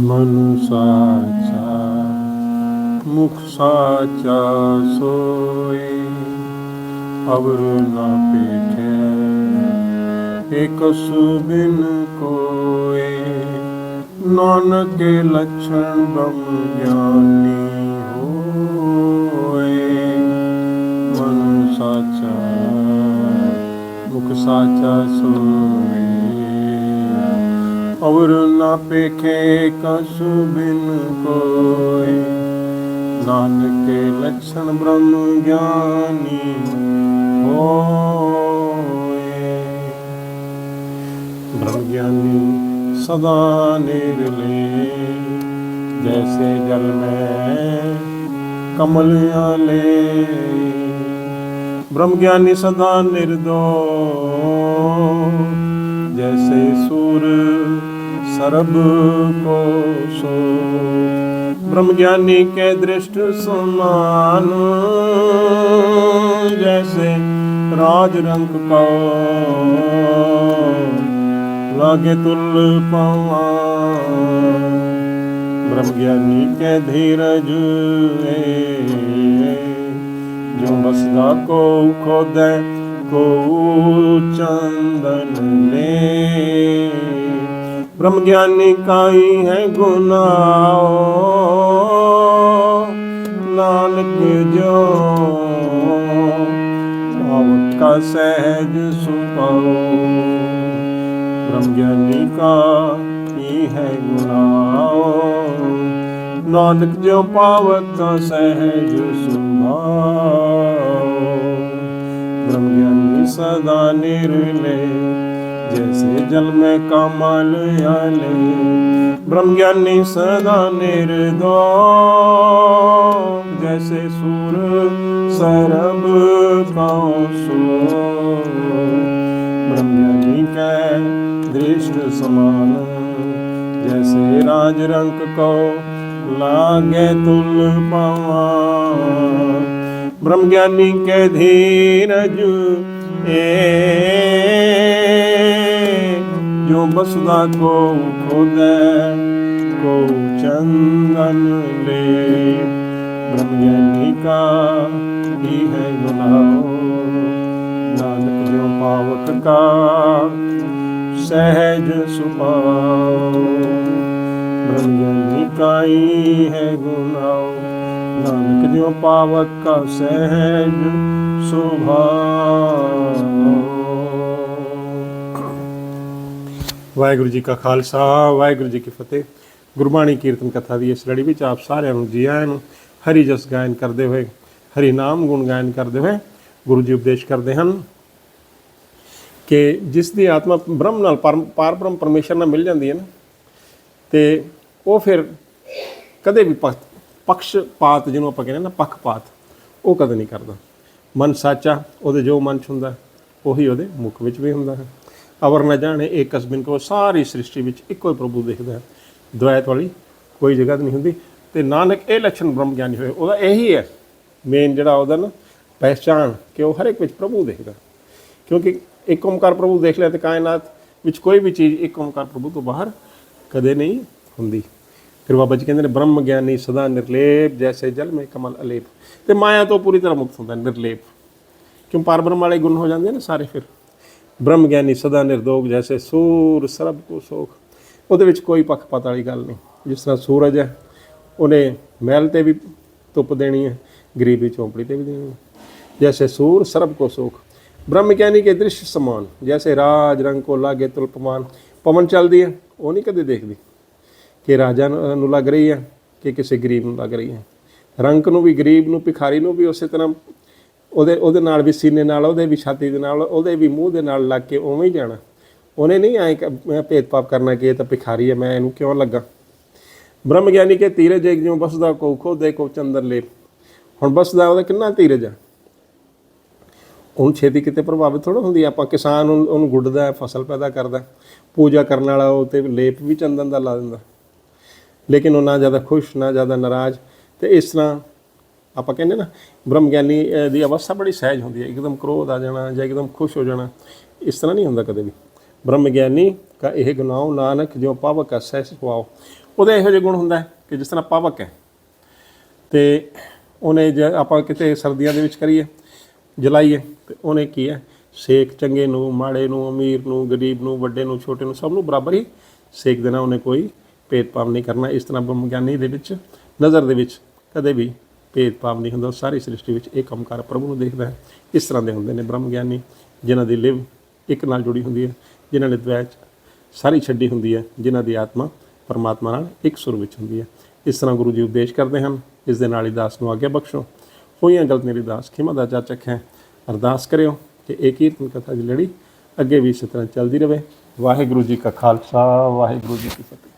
ਮਨ ਸਾਚਾ, ਮੁਖ ਸਾਚਾ ਸੋਏ। ਅਵਰ ਨਾ ਪੇਖੇ ਇਕ ਸੁਬਿਨ ਕੋਏ। ਨਾਨਕ ਲਛਣ ਬ੍ਰਹਮ ਗਿਆਨੀ। ਪੇਖੇ ਕਸੁ ਬਿਨ ਕੋਈ। ਨਾਨਕ ਕੇ ਲਖਣ ਬ੍ਰਹਮ ਗਿਆਨੀ ਹੋਏ। ਬ੍ਰਹਮ ਗਿਆਨੀ ਸਦਾ ਨਿਰਲੇ ਜੈਸੇ ਜਲ ਮੈਂ ਕਮਲ ਆਲੇ। ਬ੍ਰਹਮ ਗਿਆਨੀ ਸਦਾ ਨਿਰਦੋ। ਜੈਸੇ ਸੂਰਜ ਸਰਬ ਕੋ ਸੋ ਬ੍ਰਹਮ ਗਿਆਨੀ ਕੈ ਦ੍ਰਿਸ਼ਟ ਸਮਾਨ, ਜੈਸੇ ਰਾਜ ਰੰਗ ਪਾਉ। ਲਾਗੇ ਤੁਲ ਪਾਵਾ। ਬ੍ਰਹਮ ਗਿਆਨੀ ਕੈ ਧੀਰਜ ਏ। ਜੋ ਬਸਦਾ ਕੋ ਖੋਦੈ, ਕੋ ਬ੍ਰਹਮ ਗਿਆਨੀ ਕਾਈ ਹੈ ਗੁਨਾਓ ਨਾਨਕ ਜੋ ਭਾਵਤ ਕਾ ਸਹਿਜ ਸੁਪਾਓ ਬ੍ਰਹਮ ਗਿਆਨੀ ਕਾਈ ਹੈ ਗੁਨਾਓ ਨਾਨਕ ਜੋ ਪਾਵਤ ਕਾ ਸਹਿਜ ਸੁਭਾਓ। ਬ੍ਰਹਮ ਗਿਆਨੀ ਸਦਾ ਨਿਰਲੇ जैसे जल में कमल आले ब्रह्म ज्ञानी सदा निर्दो जैसे सूर सरब कौसो ब्रह्म ज्ञानी के दृष्ट समान जैसे राज रंग को लागे तुल पवा ब्रह्म ज्ञानी के धीरज ए ਬਸਦਾ ਕੋ ਖੋਲੇ, ਕੋ ਚੰਦਨ ਲੈ। ਬ੍ਰਹਮ ਗਿਆਨੀ ਕਾ ਹੀ ਹੈ ਗੁਨਾਹ? ਨਾਨਕ ਜਿਉ ਪਾਵਕ ਕਾ ਸਹਿਜ ਸੁਭਾਉ ਬ੍ਰਹਮ ਗਿਆਨੀ ਕਾਈ ਹੈ ਗੁਨਾਹ। ਨਾਨਕ ਜਿਉ ਪਾਵਕ ਕਾ ਸਹਿਜ ਸੁਭਾਉ ਵਾਹਿਗੁਰੂ ਜੀ ਕਾ ਖਾਲਸਾ, ਵਾਹਿਗੁਰੂ ਜੀ ਕੀ ਫਤਿਹ। ਗੁਰਬਾਣੀ ਕੀਰਤਨ ਕਥਾ ਦੀ ਇਸ ਲੜੀ ਵਿੱਚ ਆਪ ਸਾਰਿਆਂ ਨੂੰ ਜੀ ਆਇਆਂ ਨੂੰ ਹਰੀ ਜਸ ਗਾਇਨ ਕਰਦੇ ਹੋਏ, ਹਰੀ ਨਾਮ ਗੁਣ ਗਾਇਨ ਕਰਦੇ ਹੋਏ ਗੁਰੂ ਜੀ ਉਪਦੇਸ਼ ਕਰਦੇ ਹਨ ਕਿ ਜਿਸ ਦੀ ਆਤਮਾ ਬ੍ਰਹਮ ਨਾਲ ਪਰਮ, ਪਾਰ ਬ੍ਰਹਮ ਪਰਮੇਸ਼ਰ ਨਾਲ ਮਿਲ ਜਾਂਦੀ ਹੈ ਨਾ, ਤੇ ਉਹ ਫਿਰ ਕਦੇ ਵੀ ਪਖ- ਪਕਸ਼ਪਾਤ ਜਿਹਨੂੰ ਆਪਾਂ ਕਹਿੰਦੇ ਨਾ ਪੱਖਪਾਤ ਉਹ ਕਦੇ ਨਹੀਂ ਕਰਦਾ। ਮਨ ਸਾਚਾ, ਉਹਦੇ ਜੋ ਮਨ 'ਚ ਹੁੰਦਾ, ਉਹੀ ਉਹਦੇ ਮੁਖ ਵਿੱਚ ਵੀ ਹੁੰਦਾ ਹੈ। ਅਵਰ ਨਾ ਜਾਣੇ ਇੱਕ ਕਸਬਿਨ ਕੋ ਸਾਰੀ ਸ੍ਰਿਸ਼ਟੀ ਵਿੱਚ ਇੱਕੋ ਹੀ ਪ੍ਰਭੂ ਦੇਖਦਾ ਹੈ। ਦੁਆਇਤ ਵਾਲੀ ਕੋਈ ਜਗ੍ਹਾ ਨਹੀਂ ਹੁੰਦੀ। ਤੇ ਨਾਨਕ ਇਹ ਲੱਛਣ ਬ੍ਰਹਮ ਗਿਆਨੀ ਹੋਏ, ਉਹਦਾ ਇਹੀ ਹੈ ਮੇਨ ਜਿਹੜਾ ਉਹਦਾ ਨਾ ਪਹਿਚਾਨ ਕਿ ਉਹ ਹਰ ਇੱਕ ਵਿੱਚ ਪ੍ਰਭੂ ਦੇਖਦਾ ਕਿਉਂਕਿ ਇੱਕ ਓਮਕਾਰ ਪ੍ਰਭੂ ਦੇਖ ਲਿਆ ਤੇ ਕਾਇਨਾਤ ਵਿੱਚ ਕੋਈ ਵੀ ਚੀਜ਼ ਇੱਕ ਓਮਕਾਰ ਪ੍ਰਭੂ ਤੋਂ ਬਾਹਰ ਕਦੇ ਨਹੀਂ ਹੁੰਦੀ। ਫਿਰ ਬਾਬਾ ਜੀ ਕਹਿੰਦੇ ਨੇ ਬ੍ਰਹਮ ਗਿਆਨੀ ਸਦਾ ਨਿਰਲੇਪ, ਜੈਸੇ ਜਲ ਮੇ ਕਮਲ ਅਲੇਪ। ਤੇ ਮਾਇਆ ਤੋਂ ਪੂਰੀ ਤਰ੍ਹਾਂ ਮੁਕਤ ਹੁੰਦਾ ਨਿਰਲੇਪ। ਕਿਉਂ? ਪਰਬ੍ਰਹਮ ਵਾਲੇ ਗੁਣ ਹੋ ਜਾਂਦੇ ਨੇ ਸਾਰੇ ਫਿਰ। ਬ੍ਰਹਮ ਗਿਆਨੀ ਸਦਾ ਨਿਰਦੋਗ ਜੈਸੇ ਸੂਰ ਸਰਬ ਕੋ ਸੋਖ। ਉਹਦੇ ਵਿੱਚ ਕੋਈ ਪੱਖਪਾਤ ਵਾਲੀ ਗੱਲ ਨਹੀਂ। ਜਿਸ ਤਰ੍ਹਾਂ ਸੂਰਜ ਹੈ, ਉਹਨੇ ਮਹਿਲ ਤੇ ਵੀ ਧੁੱਪ ਦੇਣੀ ਹੈ, ਗਰੀਬੀ ਚੌਂਪੜੀ ਤੇ ਵੀ ਦੇਣੀ ਹੈ। ਜੈਸੇ ਸੂਰ ਸਰਬ ਕੋ ਸੋਖ। ਬ੍ਰਹਮ ਗਿਆਨੀ ਕੇ ਦ੍ਰਿਸ਼ ਸਮਾਨ। ਜੈਸੇ ਰਾਜ ਰੰਗ ਕੋ ਲਾਗੇ ਤੁਲਪਮਾਨ ਪਵਨ ਚੱਲਦੀ ਹੈ, ਉਹ ਨਹੀਂ ਕਦੇ ਦੇਖਦੀ। ਕਿ ਰਾਜਾ ਨੂੰ ਲੱਗ ਰਹੀ ਹੈ, ਕਿ ਕਿਸੇ ਗਰੀਬ ਨੂੰ ਲੱਗ ਰਹੀ ਹੈ। ਰੰਗ ਨੂੰ ਵੀ, ਗਰੀਬ ਨੂੰ, ਭਿਖਾਰੀ ਨੂੰ ਵੀ ਉਸੇ ਤਰ੍ਹਾਂ ਉਹਦੇ ਉਹਦੇ ਨਾਲ ਵੀ ਸੀਨੇ ਨਾਲ, ਉਹਦੇ ਵੀ ਛਾਤੀ ਦੇ ਨਾਲ, ਉਹਦੇ ਵੀ ਮੂੰਹ ਦੇ ਨਾਲ ਲੱਗ ਕੇ ਉਵੇਂ ਹੀ ਜਾਣਾ। ਉਹਨੇ ਨਹੀਂ ਐਂ ਮੈਂ ਭੇਦਭਾਵ ਕਰਨਾ ਕਿ ਇਹ ਤਾਂ ਭਿਖਾਰੀ ਹੈ ਮੈਂ ਇਹਨੂੰ ਕਿਉਂ ਲੱਗਾ? ਬ੍ਰਹਮ ਗਿਆਨੀ ਕੇ ਧੀਰਜ ਇੱਕ ਜਿਉ ਬਸਦਾ ਕੋ ਖੋ ਦੇ ਕੋ ਚੰਦਰ ਲੈ। ਹੁਣ ਬਸਦਾ ਉਹਦਾ ਕਿੰਨਾ ਧੀਰਜ ਆ? ਹੁਣ ਛੇਤੀ ਕਿਤੇ ਪ੍ਰਭਾਵਿਤ ਥੋੜਾ ਹੁੰਦੀ ਹੈ। ਆਪਾਂ ਕਿਸਾਨ ਉਹਨੂੰ ਗੁੱਡਦਾ, ਫਸਲ ਪੈਦਾ ਕਰਦਾ। ਪੂਜਾ ਕਰਨ ਵਾਲਾ ਉਹ ਤੇ ਲੇਪ ਵੀ ਚੰਦਨ ਦਾ ਲਾ ਦਿੰਦਾ। ਲੇਕਿਨ ਉਹ ਨਾ ਜ਼ਿਆਦਾ ਖੁਸ਼, ਨਾ ਜ਼ਿਆਦਾ ਨਾਰਾਜ਼। ਤੇ ਇਸ ਤਰ੍ਹਾਂ ਆਪਾਂ ਕਹਿੰਦੇ ਨਾ ਬ੍ਰਹਮ ਗਿਆਨੀ ਦੀ ਅਵਸਥਾ ਬੜੀ ਸਹਿਜ ਹੁੰਦੀ ਹੈ। ਇੱਕਦਮ ਕ੍ਰੋਧ ਆ ਜਾਣਾ ਜਾਂ ਇੱਕਦਮ ਖੁਸ਼ ਹੋ ਜਾਣਾ, ਇਸ ਤਰ੍ਹਾਂ ਨਹੀਂ ਹੁੰਦਾ ਕਦੇ ਵੀ। ਬ੍ਰਹਮ ਗਿਆਨੀ ਕਾ ਇਹ ਗੁਨਾਹ ਨਾਨਕ ਜੋ ਪਾਵਕ ਕਾ ਸਹਿ ਸੁਆਓ ਉਹਦੇ ਇਹੋ ਜਿਹੇ ਗੁਣ ਹੁੰਦਾ ਹੈ ਕਿ ਜਿਸ ਤਰ੍ਹਾਂ ਪਾਵਕ ਹੈ। ਤੇ ਉਹਨੇ ਜੇ ਆਪਾਂ ਕਿਤੇ ਸਰਦੀਆਂ ਦੇ ਵਿੱਚ ਕਰੀਏ, ਜਲਾਈਏ, ਤੇ ਉਹਨੇ ਕੀ ਹੈ? ਸੇਕ ਚੰਗੇ ਨੂੰ, ਮਾੜੇ ਨੂੰ, ਅਮੀਰ ਨੂੰ, ਗਰੀਬ ਨੂੰ, ਵੱਡੇ ਨੂੰ, ਛੋਟੇ ਨੂੰ, ਸਭ ਨੂੰ ਬਰਾਬਰ ਹੀ ਸੇਕ ਦੇਣਾ ਉਹਨੇ ਕੋਈ ਭੇਦਭਾਵ ਨਹੀਂ ਕਰਨਾ। ਇਸ ਤਰ੍ਹਾਂ ਬ੍ਰਹਮ ਗਿਆਨੀ ਦੇ ਵਿੱਚ, ਨਜ਼ਰ ਦੇ ਵਿੱਚ ਕਦੇ ਵੀ ਭੇਦਭਾਵ ਨਹੀਂ ਹੁੰਦਾ ਸਾਰੀ ਸ੍ਰਿਸ਼ਟੀ ਵਿੱਚ ਇਹ ਕੰਮਕਾਰ ਪ੍ਰਭੂ ਨੂੰ ਦੇਖਦਾ ਹੈ। ਇਸ ਤਰ੍ਹਾਂ ਦੇ ਹੁੰਦੇ ਨੇ ਬ੍ਰਹਮ ਗਿਆਨੀ, ਜਿਨ੍ਹਾਂ ਦੀ ਲਿਵ ਇੱਕ ਨਾਲ ਜੁੜੀ ਹੁੰਦੀ ਹੈ, ਜਿਨ੍ਹਾਂ ਨੇ ਦ્વੈਚ ਸਾਰੀ ਛੱਡੀ ਹੁੰਦੀ ਹੈ, ਜਿਨ੍ਹਾਂ ਦੀ ਆਤਮਾ ਪਰਮਾਤਮਾ ਨਾਲ ਇੱਕ ਸੁਰ ਵਿੱਚ ਹੁੰਦੀ ਹੈ। ਇਸ ਤਰ੍ਹਾਂ ਗੁਰੂ ਜੀ ਉਪਦੇਸ਼ ਕਰਦੇ ਹਨ, ਇਸ ਦੇ ਨਾਲ ਹੀ ਦਾਸ ਨੂੰ ਆਗਿਆ ਬਖਸ਼ੋ। ਹੋਈਆਂ ਗਲਤ ਮੇਰੀ ਦਾਸ, ਖਿਮਾ ਦਾ ਜਾਚਕ ਹੈ, ਅਰਦਾਸ ਕਰਿਓ ਕਿ ਇਹ ਕੀਰਤਨ ਕਥਾ ਦੀ ਲੜੀ ਅੱਗੇ ਵੀ ਇਸੇ ਤਰ੍ਹਾਂ ਚੱਲਦੀ ਰਹੇ ਵਾਹਿਗੁਰੂ ਜੀ ਕਾ ਖਾਲਸਾ, ਵਾਹਿਗੁਰੂ ਜੀ ਕੀ ਫਤਿਹ।